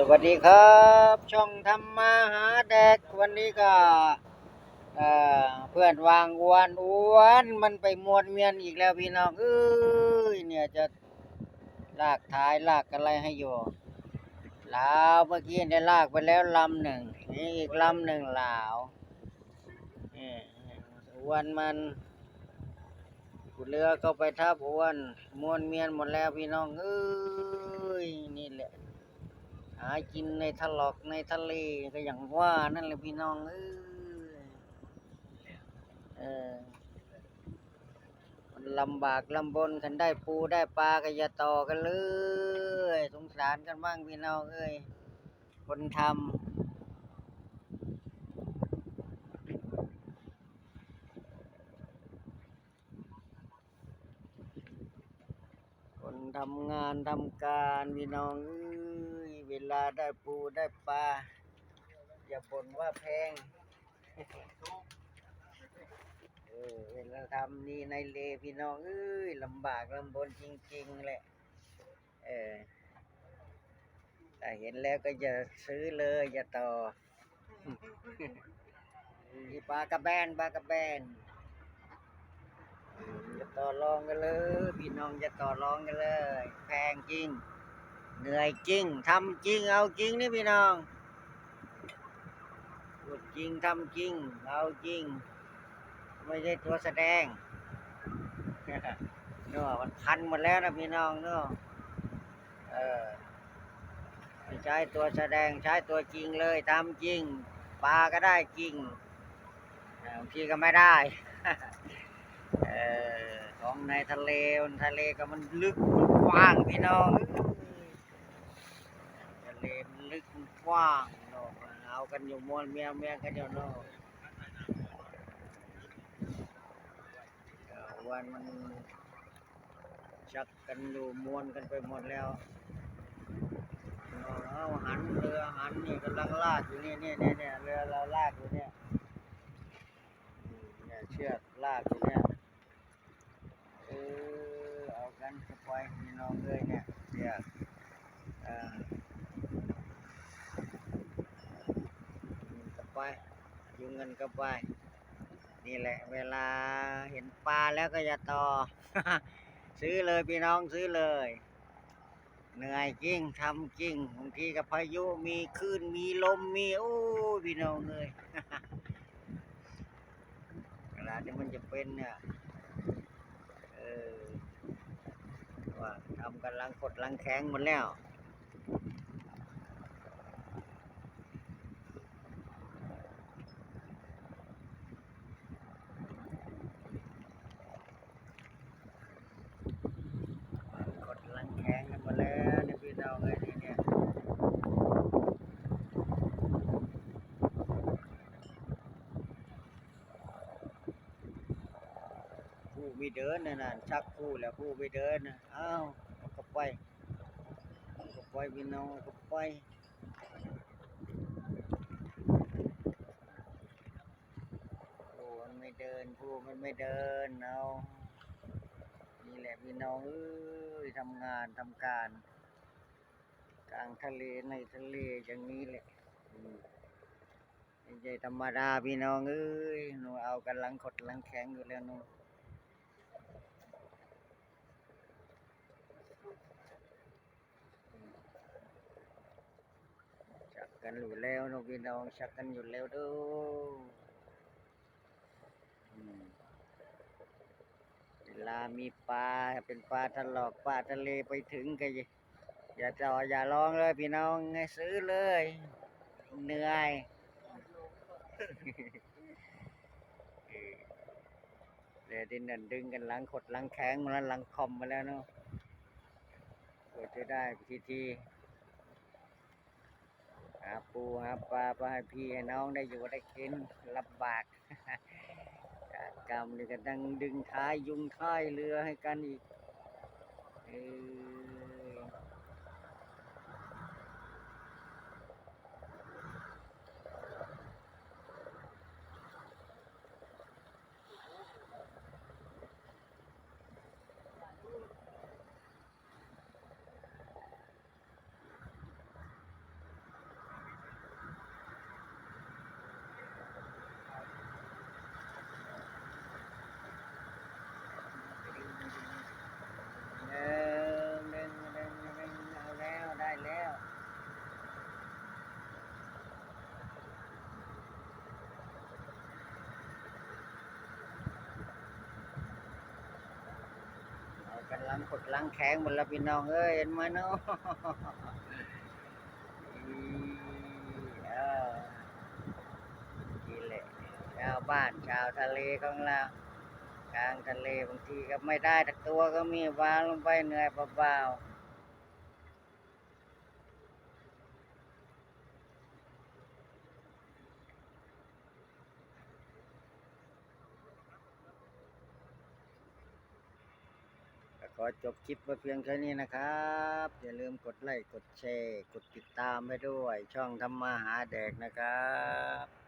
สวัสดีครับ ช่องทำมาหาแดกวันนี้ก็เเพื่อนวางอวนอ้วนมันไปมวนเมียนอีกแล้วพี่น้องเอ้ยเนี่ยจะลากท้ายลากอะไรให้อยู่ลาวเมื่อกี้ได้ลากไปแล้วลำหนึ่งนี่อีกลำหนึ่งลาวอ้วนมันขุดเรือก็ไปทับอ้วนมวนเมียนหมดแล้วพี่น้องเอ้ยนี่แหละ หากินในทะลอกในทะเลก็อย่างว่านั่นแหละพี่น้องเออเออมันลำบากลำบนกันได้ปูได้ปลาก็อย่าต่อกันเลยสงสารกันบ้างพี่น้องเอ้ยคนทำคนทำงานทำการพี่น้องเอ้ย เวลาได้ปูได้ปลา อย่าบ่นว่าแพงเออเวลาทำนี่ในเลพี่น้องเอ้ยลำบากลำบนจริงๆแหละ เออแต่เห็นแล้วก็อย่าซื้อเลยอย่าต่อนี่ปลากระแบนปลากระแบนอย่าต่อรองกันเลย พี่น้องอย่าต่อรองกันเลย แพงจริง เหนื่อยจริงทำจริงเอาจริงนี่พี่น้องพูดจริงทำจริง เอาจริง ไม่ใช่ตัวแสดงเนาะมันพันหมดแล้วนะพี่น้องเนาะเออไม่ใช้ตัวแสดงใช้ตัวจริงเลยทำจริงปลาก็ได้จริงบางทีก็ไม่ได้เออของในทะเลทะเลก็มันลึกมันกว้างพี่น้องทะเลมันลึ กว้างเนาะเอากันอยู่มวนเมียเมียกันอยู่เนาะเอ่อวันมันชักกันอยู่มวนกันไปหมดแล้วเอาเอาหันเรือหันนี่กำลังลากอยู่นี่นี่นี่เนี่ยเรือเราลากอยู่เนี่ยอืมเนี่ยเชือกลากอยู่เนี่ยเออเอากันสปอยพี่น้องเลยเนี่ยเชือกอ่าอืมสปอย ยุงเงินก็ไป นี่แหละ เวลาเห็นปลาแล้วก็อย่าต่อ ซื้อเลยพี่น้องซื้อเลย เหนื่อยจริงทำจริงบางทีกับพายุมีคลื่นมีลมมีโอ้พี่น้องเลยเวลาที่มันจะเป็นเนี่ยเออว่าทำกันลังกดลังแข็งหมดแล้ว กดลังแข็งกันหมดแล้วเนี่ยพี่น้องเอ้ยนี่เนี่ยผู้ ไม่เดินน่ะชักผู้แล้วผู้ไม่เดินนะอ้าวเอาก็ไปก็ไปพี่น้องก็ไปผู้มันไม่เดินผู้มันไม่เดินเอานี่แหละพี่น้องเอ้ยทำงานทำการกลางทะเลในทะเลอย่างนี้แหละไม่ใช่ธรรมดาพี่น้องเอ้ยหนูเอากันลังขดลังแข็งอยู่แล้วหนูชั กันอยู่แล้วนูพี่น้องชักกันอยู่แล้วดูเวลามีปลาเป็นปลาทะลอกปลาทะเลไปถึงก็อย่าอย่าจ่ออย่าร้องเลยพี่น้องซื้อเลย เหนื่อยเออเดี๋ยวที่นั่นดึงกันหลังขดหลังแข็งมาแล้วหลังคอมมาแล้วเนาะกว่าจะได้ทีทีาปูหาปลาไปให้พี่ให้น้องได้อยู่ได้กินลำบากจากกรรมนี่ก็ดังดึงท้ายยุงท้ายเรือให้กันอีกเออ งปึกหลังแข็งหมดแล้วพี่น้องเอ้ยเห็นไหมเนาะอีเออนี่แหละชาวบ้านชาวทะเลของเรากลางทะเลบางทีก็ไม่ได้ตักตัวก็มีวางลงไปเหนื่อยเบาๆ ขอจบคลิปไว้เพียงแค่นี้นะครับ อย่าลืมกดไลค์กดแชร์ กดติดตามไปด้วย ช่องทำมาหาแดกนะครับ